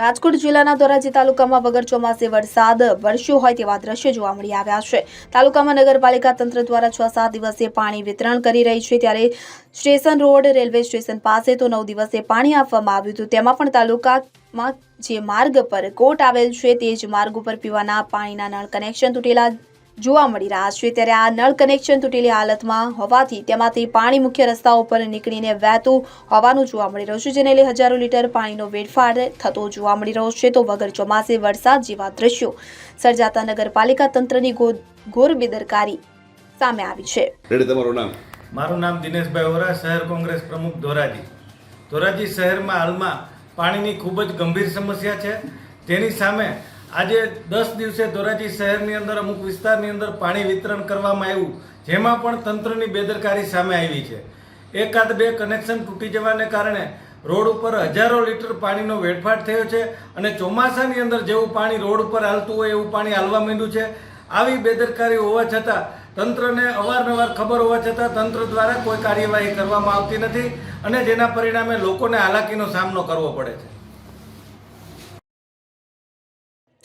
રાજકોટ જિલ્લાના ધોરાજી તાલુકામાં વગર ચોમાસે વરસાદ વરસ્યો હોય તેવા દ્રશ્યો જોવા મળી આવ્યા છે. તાલુકામાં નગરપાલિકા તંત્ર દ્વારા છ સાત દિવસે પાણી વિતરણ કરી રહી છે. ત્યારે સ્ટેશન રોડ, રેલવે સ્ટેશન પાસે તો નવ દિવસે પાણી આપવામાં આવ્યું હતું. તેમાં પણ તાલુકામાં જે માર્ગ પર કોટ આવેલ છે તે જ માર્ગ ઉપર પીવાના પાણીના નળ કનેક્શન તૂટેલા જોવા મળી રહ્યા છે. ત્યારે આ નળ કનેક્શન તૂટેલી હાલતમાં હોવાથી તેમાંથી પાણી મુખ્ય રસ્તાઓ પર નીકળીને વહેતું હોવાનું જોવા મળી રહ્યું છે જેને લઈ હજારો લીટર પાણીનો વેડફાટ થતો જોવા મળી રહ્યો છે. તો વગર ચોમાસે વરસાદ જેવા દ્રશ્યો સર્જાતા નગરપાલિકા તંત્રની ઘોર બેદરકારી સામે આવી છે. રેડી તમારું નામ? મારું નામ દિનેશભાઈ ઓરા શહેર કોંગ્રેસ પ્રમુખ ધોરાજી. ધોરાજી શહેરમાં હાલમાં પાણીની ખૂબ જ ગંભીર સમસ્યા છે. તેની સામે આજે દસ દિવસે ધોરાજી શહેરની અંદર અમુક વિસ્તારની અંદર પાણી વિતરણ કરવામાં આવ્યું, જેમાં પણ તંત્રની બેદરકારી સામે આવી છે. એકાદ બે કનેક્શન તૂટી જવાને કારણે રોડ ઉપર હજારો લીટર પાણીનો વેડફાટ થયો છે અને ચોમાસાની અંદર જેવું પાણી રોડ ઉપર હાલતું હોય એવું પાણી હાલવા માંડ્યું છે. આવી બેદરકારી હોવા છતાં, તંત્રને અવારનવાર ખબર હોવા છતાં તંત્ર દ્વારા કોઈ કાર્યવાહી કરવામાં આવતી નથી અને જેના પરિણામે લોકોને હાલાકીનો સામનો કરવો પડે છે.